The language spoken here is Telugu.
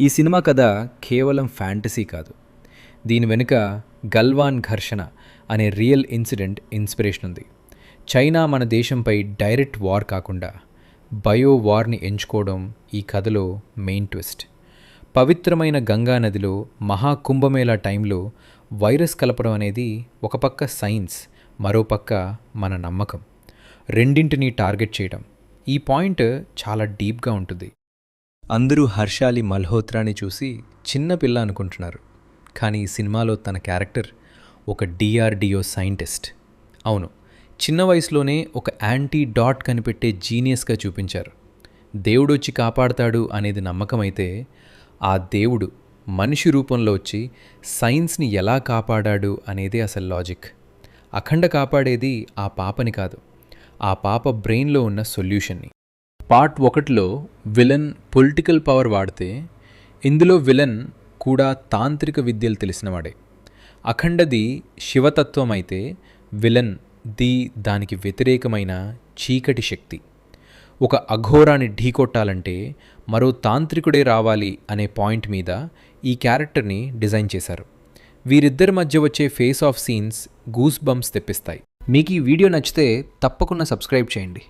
ఈ సినిమా కథ కేవలం ఫ్యాంటసీ కాదు. దీని వెనుక గల్వాన్ ఘర్షణ అనే రియల్ ఇన్సిడెంట్ ఇన్స్పిరేషన్ ఉంది. చైనా మన దేశంపై డైరెక్ట్ వార్ కాకుండా బయో వార్ని ఎంచుకోవడం ఈ కథలో మెయిన్ ట్విస్ట్. పవిత్రమైన గంగా నదిలో మహాకుంభమేళా టైంలో వైరస్ కలపడం అనేది ఒక పక్క సైన్స్ మరోపక్క మన నమ్మకం. రెండింటిని టార్గెట్ చేయడం. ఈ పాయింట్ చాలా డీప్గా ఉంటుంది. అందరూ హర్షాలి మల్హోత్రాని చూసి చిన్న పిల్ల అనుకుంటున్నారు. కానీ ఈ సినిమాలో తన క్యారెక్టర్ ఒక డిఆర్డిఓ సైంటిస్ట్. అవును చిన్న వయసులోనే ఒక యాంటీ డాట్ కనిపెట్టే జీనియస్గా చూపించారు. దేవుడు వచ్చి కాపాడతాడు అనేది నమ్మకమైతే ఆ దేవుడు మనిషి రూపంలో వచ్చి సైన్స్ని ఎలా కాపాడాడు అనేది అసలు లాజిక్. అఖండ కాపాడేది ఆ పాపని కాదు ఆ పాప బ్రెయిన్లో ఉన్న సొల్యూషన్ని. పార్ట్ ఒకటిలో విలన్ పొలిటికల్ పవర్ వాడితే ఇందులో విలన్ కూడా తాంత్రిక విద్యలు తెలిసినవాడే అఖండది శివతత్వం అయితే విలన్ ది దానికి వ్యతిరేకమైన చీకటి శక్తి. ఒక అఘోరాన్ని ఢీకొట్టాలంటే మరో తాంత్రికుడే రావాలి అనే పాయింట్ మీద ఈ క్యారెక్టర్ని డిజైన్ చేశారు. వీరిద్దరి మధ్య వచ్చే face off scenes goose bumps తెప్పిస్తాయి. మీకు ఈ వీడియో నచ్చితే తప్పకుండా సబ్స్క్రైబ్ చేయండి.